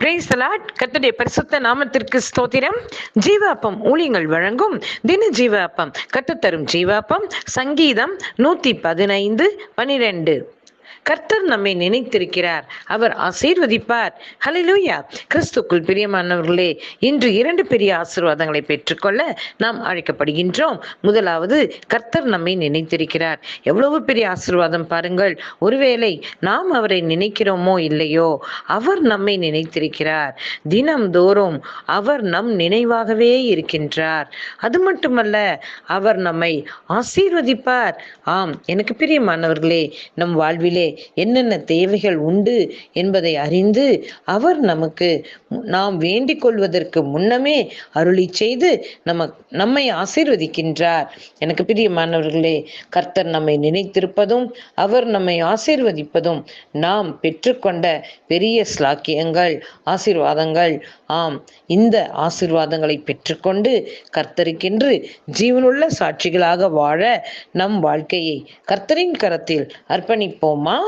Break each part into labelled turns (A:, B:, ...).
A: Price தலாட் கர்த்தருடைய பரிசுத்த நாமத்திற்கு ஸ்தோத்திரம். ஜீவாப்பம் ஊழியங்கள் வழங்கும் தின ஜீவாப்பம். கத்துத்தரும் தரும் ஜீவாப்பம் சங்கீதம் நூத்தி பதினைந்து பனிரெண்டு. கர்த்தர் நம்மை நினைத்திருக்கிறார். அவர் ஆசீர்வதிப்பார். ஹலிலூயா கிறிஸ்துக்குள் பிரியமானவர்களே இன்று இரண்டு பெரிய ஆசீர்வாதங்களை பெற்றுக்கொள்ள நாம் அழைக்கப்படுகின்றோம். முதலாவது கர்த்தர் நம்மை நினைத்திருக்கிறார். எவ்வளவு பெரிய ஆசீர்வாதம் பாருங்கள். ஒருவேளை நாம் அவரை நினைக்கிறோமோ இல்லையோ அவர் நம்மை நினைத்திருக்கிறார். தினம்தோறும் அவர் நம் நினைவாகவே இருக்கின்றார். அது மட்டுமல்ல அவர் நம்மை ஆசீர்வதிப்பார். ஆம் எனக்கு பிரியமானவர்களே நம் வாழ்விலே என்னென்ன தேவைகள் உண்டு என்பதை அறிந்து அவர் நமக்கு நாம் வேண்டிக் கொள்வதற்கு முன்னமே அருளி செய்து நம்ம நம்மை ஆசீர்வதிக்கின்றார். எனக்கு பிரியமானவர்களே கர்த்தர் நம்மை நினைத்திருப்பதும் அவர் நம்மை ஆசீர்வதிப்பதும் நாம் பெற்றுக்கொண்ட பெரிய ஸ்லாக்கியங்கள் ஆசீர்வாதங்கள். ஆம் இந்த ஆசீர்வாதங்களை பெற்றுக்கொண்டு கர்த்தருக்கென்று ஜீவனுள்ள சாட்சிகளாக வாழ நம் வாழ்க்கையை கர்த்தரின் கரத்தில் அர்ப்பணிப்போமா?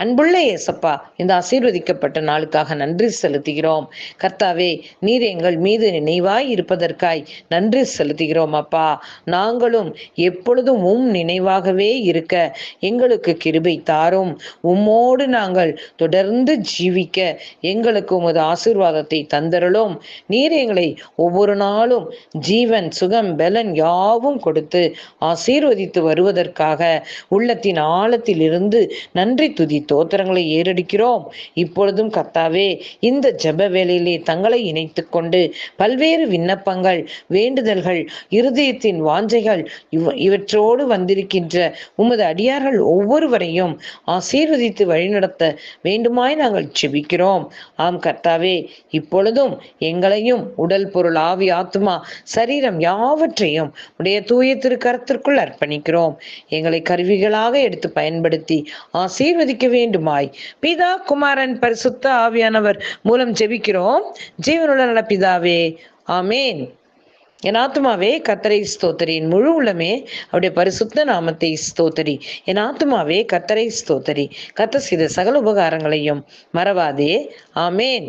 A: அன்புள்ள ஏசப்பா இந்த ஆசீர்வதிக்கப்பட்ட நாளுக்காக நன்றி செலுத்துகிறோம். கர்த்தாவே நீர் எங்கள் மீது நினைவாய் இருப்பதற்காய் நன்றி செலுத்துகிறோம் அப்பா. நாங்களும் எப்பொழுதும் உம் நினைவாகவே இருக்க எங்களுக்கு கிருபை தாரும். உம்மோடு நாங்கள் தொடர்ந்து ஜீவிக்க எங்களுக்கு உமது ஆசீர்வாதத்தை தந்தருளும். நீர் எங்களை ஒவ்வொரு நாளும் ஜீவன் சுகம் பலன் யாவும் கொடுத்து ஆசீர்வதித்து வருவதற்காக உள்ளத்தின் ஆழத்தில் இருந்து நன்றி துதி ஸ்தோத்திரங்களை ஏறடிக்கிறோம். இப்பொழுதும் கத்தாவே இந்த ஜப வேலையிலே தங்களை இணைத்து கொண்டு பல்வேறு விண்ணப்பங்கள் வேண்டுதல்கள் இருதயத்தின் வாஞ்சைகள் இவ இவற்றோடு வந்திருக்கின்ற உமது அடியார்கள் ஒவ்வொருவரையும் ஆசீர்வதித்து வழிநடத்த வேண்டுமாய் நாங்கள் செபிக்கிறோம். ஆம் கர்த்தாவே இப்பொழுதும் எங்களையும் உடல் பொருள் ஆவி ஆத்மா சரீரம் யாவற்றையும் உடைய தூய திருக்கரத்திற்குள் அர்ப்பணிக்கிறோம். எங்களை கருவிகளாக எடுத்து பயன்படுத்தி ஆசீர்வதிக்க வேண்டுமாய். பிதா குமாரன் பரிசுத்த ஆவியானவர் மூலம் ஜெபிக்கிறோம். ஜீவனுள்ள நல பிதாவே ஆமேன். என் ஆத்மாவே கத்தரை ஸ்தோத்தரி. என் முழு உள்ளமே அவருடைய பரிசுத்த நாமத்தை ஸ்தோத்தரி. என் ஆத்மாவே கத்தரை ஸ்தோத்தரி. கத்த செய்த சகல உபகாரங்களையும் மறவாதே. ஆமேன்.